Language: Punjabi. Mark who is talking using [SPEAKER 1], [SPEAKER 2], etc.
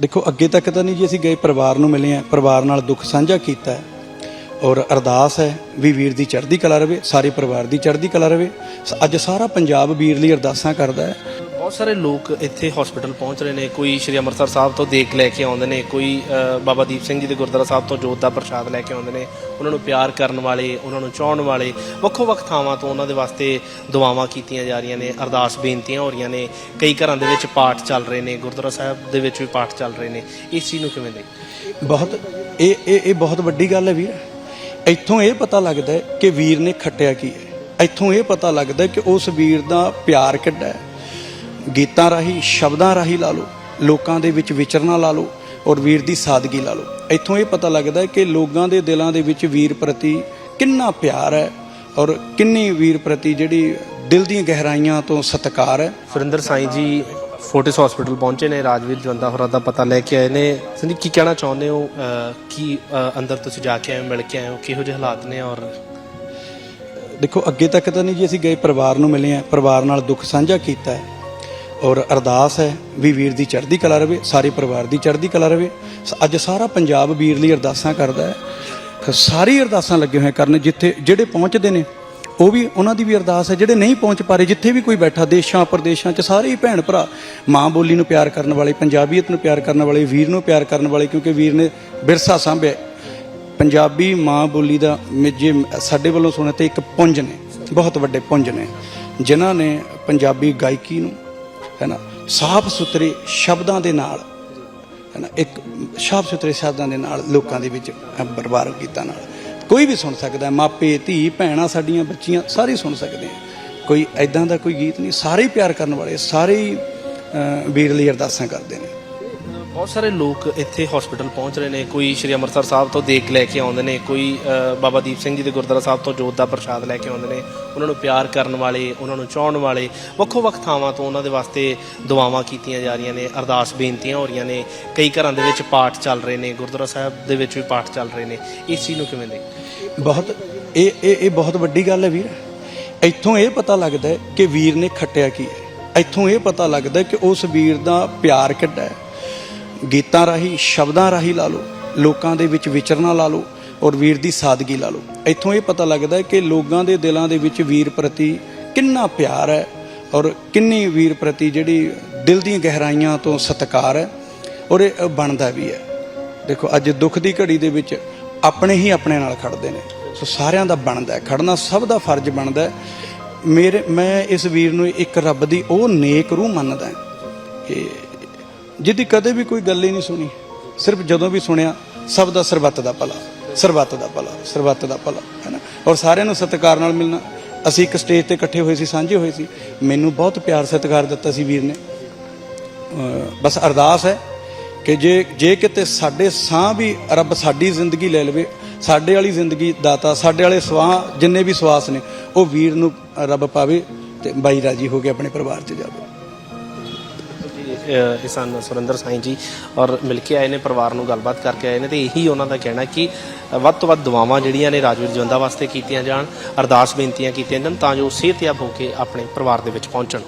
[SPEAKER 1] ਦੇਖੋ, ਅੱਗੇ ਤੱਕ ਤਾਂ ਨਹੀਂ ਜੀ ਅਸੀਂ ਗਏ, ਪਰਿਵਾਰ ਨੂੰ ਮਿਲੇ ਆ ਪਰਿਵਾਰ ਨਾਲ ਦੁੱਖ ਸਾਂਝਾ ਕੀਤਾ ਹੈ। ਔਰ ਅਰਦਾਸ ਹੈ ਵੀ ਵੀਰ ਦੀ ਚੜ੍ਹਦੀ ਕਲਾ ਰਵੇ, ਸਾਰੇ ਪਰਿਵਾਰ ਦੀ ਚੜ੍ਹਦੀ ਕਲਾ ਰਵੇ। ਸ- ਅੱਜ ਸਾਰਾ ਪੰਜਾਬ ਵੀਰ ਲਈ ਅਰਦਾਸਾਂ ਕਰਦਾ ਹੈ।
[SPEAKER 2] ਬਹੁਤ ਸਾਰੇ ਲੋਕ ਇੱਥੇ ਹਸਪੀਟਲ ਪਹੁੰਚ ਰਹੇ ਨੇ। ਕੋਈ ਸ਼੍ਰੀ ਅੰਮ੍ਰਿਤਸਰ ਸਾਹਿਬ ਤੋਂ ਦੇਖ ਲੈ ਕੇ ਆਉਂਦੇ ਨੇ, ਕੋਈ ਬਾਬਾ ਦੀਪ ਸਿੰਘ ਜੀ ਦੇ ਗੁਰਦੁਆਰਾ ਸਾਹਿਬ ਤੋਂ ਜੋਤ ਦਾ ਪ੍ਰਸ਼ਾਦ ਲੈ ਕੇ ਆਉਂਦੇ ਨੇ, ਉਹਨਾਂ ਨੂੰ ਪਿਆਰ ਕਰਨ ਵਾਲੇ, ਉਹਨਾਂ ਨੂੰ ਚਾਹਣ ਵਾਲੇ ਵੱਖੋ ਵੱਖ ਥਾਵਾਂ ਤੋਂ ਉਹਨਾਂ ਦੇ ਵਾਸਤੇ ਦੁਆਵਾਂ ਕੀਤੀਆਂ ਜਾ ਰਹੀਆਂ ਨੇ, ਅਰਦਾਸ ਬੇਨਤੀਆਂ ਹੋ ਰਹੀਆਂ ਨੇ। ਕਈ ਘਰਾਂ ਦੇ ਵਿੱਚ ਪਾਠ ਚੱਲ ਰਹੇ ਨੇ, ਗੁਰਦੁਆਰਾ ਸਾਹਿਬ ਦੇ ਵਿੱਚ ਵੀ ਪਾਠ ਚੱਲ ਰਹੇ ਨੇ। ਇਸ ਚੀਜ਼ ਨੂੰ ਕਿਵੇਂ ਦੇਖਦੇ
[SPEAKER 1] ਬਹੁਤ, ਇਹ ਇਹ ਇਹ ਬਹੁਤ ਵੱਡੀ ਗੱਲ ਹੈ ਵੀਰ। ਇੱਥੋਂ ਇਹ ਪਤਾ ਲੱਗਦਾ ਹੈ ਕਿ ਵੀਰ ਨੇ ਖੱਟਿਆ ਕੀ ਹੈ। ਇੱਥੋਂ ਇਹ ਪਤਾ ਲੱਗਦਾ ਕਿ ਉਸ ਵੀਰ ਦਾ ਪਿਆਰ ਕਿੱਡਾ ਹੈ। ਗੀਤਾਂ ਰਾਹੀਂ ਸ਼ਬਦਾਂ ਰਾਹੀਂ ਲਾ ਲਓ ਲੋਕਾਂ ਦੇ ਵਿੱਚ ਵਿਚਰਨਾ ਲਾ ਲਓ ਔਰ ਵੀਰ ਦੀ ਸਾਦਗੀ ਲਾ ਲਓ। ਇੱਥੋਂ ਇਹ ਪਤਾ ਲੱਗਦਾ ਹੈ ਕਿ ਲੋਕਾਂ ਦੇ ਦਿਲਾਂ ਦੇ ਵਿੱਚ ਵੀਰ ਪ੍ਰਤੀ ਕਿੰਨਾ ਪਿਆਰ ਹੈ ਔਰ ਕਿੰਨੀ ਵੀਰ ਪ੍ਰਤੀ ਜਿਹੜੀ ਦਿਲ ਦੀਆਂ ਗਹਿਰਾਈਆਂ ਤੋਂ ਸਤਿਕਾਰ ਹੈ।
[SPEAKER 2] ਸੁਰਿੰਦਰ ਸਾਈਂ ਜੀ ਫੋਰਟਿਸ ਹਸਪੀਟਲ ਪਹੁੰਚੇ ਨੇ ਰਾਜਵੀਰ ਜਵੰਦਾ ਹੋਰਾਂ ਦਾ ਪਤਾ ਲੈ ਕੇ ਆਏ ਨੇ। ਸੰਦੀਪ ਕੀ ਕਹਿਣਾ ਚਾਹੁੰਦੇ ਹੋ? ਕੀ ਅੰਦਰ ਤੁਸੀਂ ਜਾ ਕੇ ਆਏ ਮਿਲ ਕੇ ਆਏ ਹੋ? ਕਿਹੋ ਜਿਹੇ ਹਾਲਾਤ ਨੇ ਔਰ
[SPEAKER 1] ਦੇਖੋ ਅੱਗੇ ਤੱਕ ਤਾਂ ਨਹੀਂ ਜੀ ਅਸੀਂ ਗਏ ਪਰਿਵਾਰ ਨੂੰ ਮਿਲੇ ਆ ਪਰਿਵਾਰ ਨਾਲ ਦੁੱਖ ਸਾਂਝਾ ਕੀਤਾ ਹੈ। ਔਰ ਅਰਦਾਸ ਹੈ ਵੀ ਵੀਰ ਦੀ ਚੜ੍ਹਦੀ ਕਲਾ ਰਵੇ, ਸਾਰੇ ਪਰਿਵਾਰ ਦੀ ਚੜ੍ਹਦੀ ਕਲਾ ਰਵੇ। ਸ- ਅੱਜ ਸਾਰਾ ਪੰਜਾਬ ਵੀਰ ਲਈ ਅਰਦਾਸਾਂ ਕਰਦਾ ਹੈ। ਸਾਰੀ ਅਰਦਾਸਾਂ ਲੱਗੇ ਹੋਏ ਕਰਨ ਜਿੱਥੇ ਜਿਹੜੇ ਪਹੁੰਚਦੇ ਨੇ, ਉਹ ਵੀ ਉਹਨਾਂ ਦੀ ਵੀ ਅਰਦਾਸ ਹੈ। ਜਿਹੜੇ ਨਹੀਂ ਪਹੁੰਚ ਪਾ ਰਹੇ, ਜਿੱਥੇ ਵੀ ਕੋਈ ਬੈਠਾ, ਦੇਸ਼ਾਂ, ਪ੍ਰਦੇਸ਼ਾਂ 'ਚ ਸਾਰੇ ਹੀ ਭੈਣ ਭਰਾ ਮਾਂ ਬੋਲੀ ਨੂੰ ਪਿਆਰ ਕਰਨ ਵਾਲੇ, ਪੰਜਾਬੀਅਤ ਨੂੰ ਪਿਆਰ ਕਰਨ ਵਾਲੇ, ਵੀਰ ਨੂੰ ਪਿਆਰ ਕਰਨ ਵਾਲੇ, ਕਿਉਂਕਿ ਵੀਰ ਨੇ ਵਿਰਸਾ ਸਾਂਭਿਆ। ਪੰਜਾਬੀ ਮਾਂ ਬੋਲੀ ਦਾ ਮ- ਜੇ ਸਾਡੇ ਵੱਲੋਂ ਸੁਣਿਆ ਤੇ ਇੱਕ ਪੁੰਜ ਨੇ, ਬਹੁਤ ਵੱਡੇ ਪੁੰਜ ਨੇ, ਜਿਨ੍ਹਾਂ ਨੇ ਪੰਜਾਬੀ ਗਾਇਕੀ ਨੂੰ ਹੈ ਨਾ? ਸਾਫ਼ ਸੁਥਰੇ ਸ਼ਬਦਾਂ ਦੇ ਨਾਲ, ਹੈ ਨਾ? ਇੱਕ ਸਾਫ਼ ਸੁਥਰੇ ਸ਼ਬਦਾਂ ਦੇ ਨਾਲ ਲੋਕਾਂ ਦੇ ਵਿੱਚ ਬਰਬਾਰ ਕੀਤਾ ਨਾਲ। ਕੋਈ ਵੀ ਸੁਣ ਸਕਦਾ ਮਾਪੇ, ਧੀ, ਭੈਣਾਂ, ਸਾਡੀਆਂ ਬੱਚੀਆਂ, ਸਾਰੇ ਸੁਣ ਸਕਦੇ ਆ ਕੋਈ ਐਦਾਂ ਦਾ ਕੋਈ ਗੀਤ ਨਹੀਂ, ਸਾਰੇ ਹੀ ਪਿਆਰ ਕਰਨ ਵਾਲੇ, ਸਾਰੇ ਹੀ ਵੀਰ ਲਈ ਅਰਦਾਸਾਂ ਕਰਦੇ ਨੇ।
[SPEAKER 2] ਬਹੁਤ ਸਾਰੇ ਲੋਕ ਇੱਥੇ ਹਸਪੀਟਲ ਪਹੁੰਚ ਰਹੇ ਨੇ। ਕੋਈ ਸ਼੍ਰੀ ਅੰਮ੍ਰਿਤਸਰ ਸਾਹਿਬ ਤੋਂ ਦੇਖ ਲੈ ਕੇ ਆਉਂਦੇ ਨੇ, ਕੋਈ ਬਾਬਾ ਦੀਪ ਸਿੰਘ ਜੀ ਦੇ ਗੁਰਦੁਆਰਾ ਸਾਹਿਬ ਤੋਂ ਜੋਤ ਦਾ ਪ੍ਰਸ਼ਾਦ ਲੈ ਕੇ ਆਉਂਦੇ ਨੇ। ਉਹਨਾਂ ਨੂੰ ਪਿਆਰ ਕਰਨ ਵਾਲੇ, ਉਹਨਾਂ ਨੂੰ ਚਾਹਣ ਵਾਲੇ ਵੱਖੋ ਵੱਖ ਥਾਵਾਂ ਤੋਂ ਉਹਨਾਂ ਦੇ ਵਾਸਤੇ ਦੁਆਵਾਂ ਕੀਤੀਆਂ ਜਾ ਰਹੀਆਂ ਨੇ, ਅਰਦਾਸ ਬੇਨਤੀਆਂ ਹੋ ਰਹੀਆਂ ਨੇ। ਕਈ ਘਰਾਂ ਦੇ ਵਿੱਚ ਪਾਠ ਚੱਲ ਰਹੇ ਨੇ, ਗੁਰਦੁਆਰਾ ਸਾਹਿਬ ਦੇ ਵਿੱਚ ਵੀ ਪਾਠ ਚੱਲ ਰਹੇ ਨੇ। ਇਸ ਚੀਜ਼ ਨੂੰ ਕਿਵੇਂ ਦੇਖਦੇ?
[SPEAKER 1] ਬਹੁਤ, ਇਹ ਇਹ ਇਹ ਬਹੁਤ ਵੱਡੀ ਗੱਲ ਹੈ ਵੀਰ। ਇੱਥੋਂ ਇਹ ਪਤਾ ਲੱਗਦਾ ਕਿ ਵੀਰ ਨੇ ਖੱਟਿਆ ਕੀ ਹੈ। ਇੱਥੋਂ ਇਹ ਪਤਾ ਲੱਗਦਾ ਕਿ ਉਸ ਵੀਰ ਦਾ ਪਿਆਰ ਕਿੱਡਾ ਹੈ। ਗੀਤਾਂ ਰਾਹੀਂ, ਸ਼ਬਦਾਂ ਰਾਹੀਂ ਲਾ ਲਓ, ਲੋਕਾਂ ਦੇ ਵਿੱਚ ਵਿਚਰਨਾ ਲਾ ਲਓ ਔਰ ਵੀਰ ਦੀ ਸਾਦਗੀ ਲਾ ਲਓ। ਇੱਥੋਂ ਇਹ ਪਤਾ ਲੱਗਦਾ ਹੈ ਕਿ ਲੋਕਾਂ ਦੇ ਦਿਲਾਂ ਦੇ ਵਿੱਚ ਵੀਰ ਪ੍ਰਤੀ ਕਿੰਨਾ ਪਿਆਰ ਹੈ ਔਰ ਕਿੰਨੀ ਵੀਰ ਪ੍ਰਤੀ ਜਿਹੜੀ ਦਿਲ ਦੀਆਂ ਗਹਿਰਾਈਆਂ ਤੋਂ ਸਤਿਕਾਰ ਹੈ ਔਰ ਇਹ ਬਣਦਾ ਵੀ ਹੈ। ਦੇਖੋ, ਅੱਜ ਦੁੱਖ ਦੀ ਘੜੀ ਦੇ ਵਿੱਚ ਆਪਣੇ ਹੀ ਆਪਣੇ ਨਾਲ ਖੜਦੇ ਨੇ। ਸੋ ਸਾਰਿਆਂ ਦਾ ਬਣਦਾ ਹੈ। ਖੜਨਾ ਸਭ ਦਾ ਫਰਜ਼ ਬਣਦਾ ਹੈ। ਮੇਰੇ, ਮੈਂ ਇਸ ਵੀਰ ਨੂੰ ਇੱਕ ਰੱਬ ਦੀ ਉਹ ਨੇਕ ਰੂਹ ਮੰਨਦਾ ਕਿ ਜਿਹਦੀ ਕਦੇ ਵੀ ਕੋਈ ਗੱਲ ਹੀ ਨਹੀਂ ਸੁਣੀ। ਸਿਰਫ ਜਦੋਂ ਵੀ ਸੁਣਿਆ, ਸਭ ਦਾ ਸਰਬੱਤ ਦਾ ਭਲਾ, ਸਰਬੱਤ ਦਾ ਭਲਾ, ਸਰਬੱਤ ਦਾ ਭਲਾ, ਹੈ ਨਾ? ਔਰ ਸਾਰਿਆਂ ਨੂੰ ਸਤਿਕਾਰ ਨਾਲ ਮਿਲਣਾ। ਅਸੀਂ ਇੱਕ ਸਟੇਜ ਤੇ ਇਕੱਠੇ ਹੋਏ ਸੀ, ਸਾਂਝੇ ਹੋਏ ਸੀ। ਮੈਨੂੰ ਬਹੁਤ ਪਿਆਰ ਸਤਿਕਾਰ ਦਿੱਤਾ ਸੀ ਵੀਰ ਨੇ। ਬਸ ਅਰਦਾਸ ਹੈ ਕਿ ਜੇ ਜੇ ਕਿਤੇ ਸਾਡੇ ਸਾਹ ਵੀ ਰੱਬ ਸਾਡੀ ਜ਼ਿੰਦਗੀ ਲੈ ਲਵੇ, ਸਾਡੇ ਵਾਲੀ ਜ਼ਿੰਦਗੀ ਦਾਤਾ, ਸਾਡੇ ਵਾਲੇ ਸਵਾਹ, ਜਿੰਨੇ ਵੀ ਸਵਾਸ ਨੇ, ਉਹ ਵੀਰ ਨੂੰ ਰੱਬ ਪਾਵੇ ਤੇ ਬਾਈ ਰਾਜੀ ਹੋ ਕੇ ਆਪਣੇ ਪਰਿਵਾਰ 'ਚ ਜਾਵੇ।
[SPEAKER 2] ਇਹ ਸਨ ਸੁਰਿੰਦਰ ਸਾਈਂ ਜੀ ਔਰ ਮਿਲ ਕੇ ਆਏ ਨੇ, ਪਰਿਵਾਰ ਨੂੰ ਗੱਲਬਾਤ ਕਰਕੇ ਆਏ ਨੇ ਤੇ ਇਹੀ ਉਹਨਾਂ ਦਾ ਕਹਿਣਾ ਕਿ ਵੱਧ ਤੋਂ ਵੱਧ ਦੁਆਵਾਂ ਜਿਹੜੀਆਂ ਨੇ ਰਾਜਵੀਰ ਜਵੰਦਾ ਵਾਸਤੇ ਕੀਤੀਆਂ ਜਾਣ, ਅਰਦਾਸ ਬੇਨਤੀਆਂ ਕੀਤੀਆਂ ਜਾਣ ਤਾਂ ਜੋ ਉਹ ਸਿਹਤਯਾਬ ਹੋ ਕੇ ਆਪਣੇ ਪਰਿਵਾਰ ਦੇ ਵਿੱਚ ਪਹੁੰਚਣ।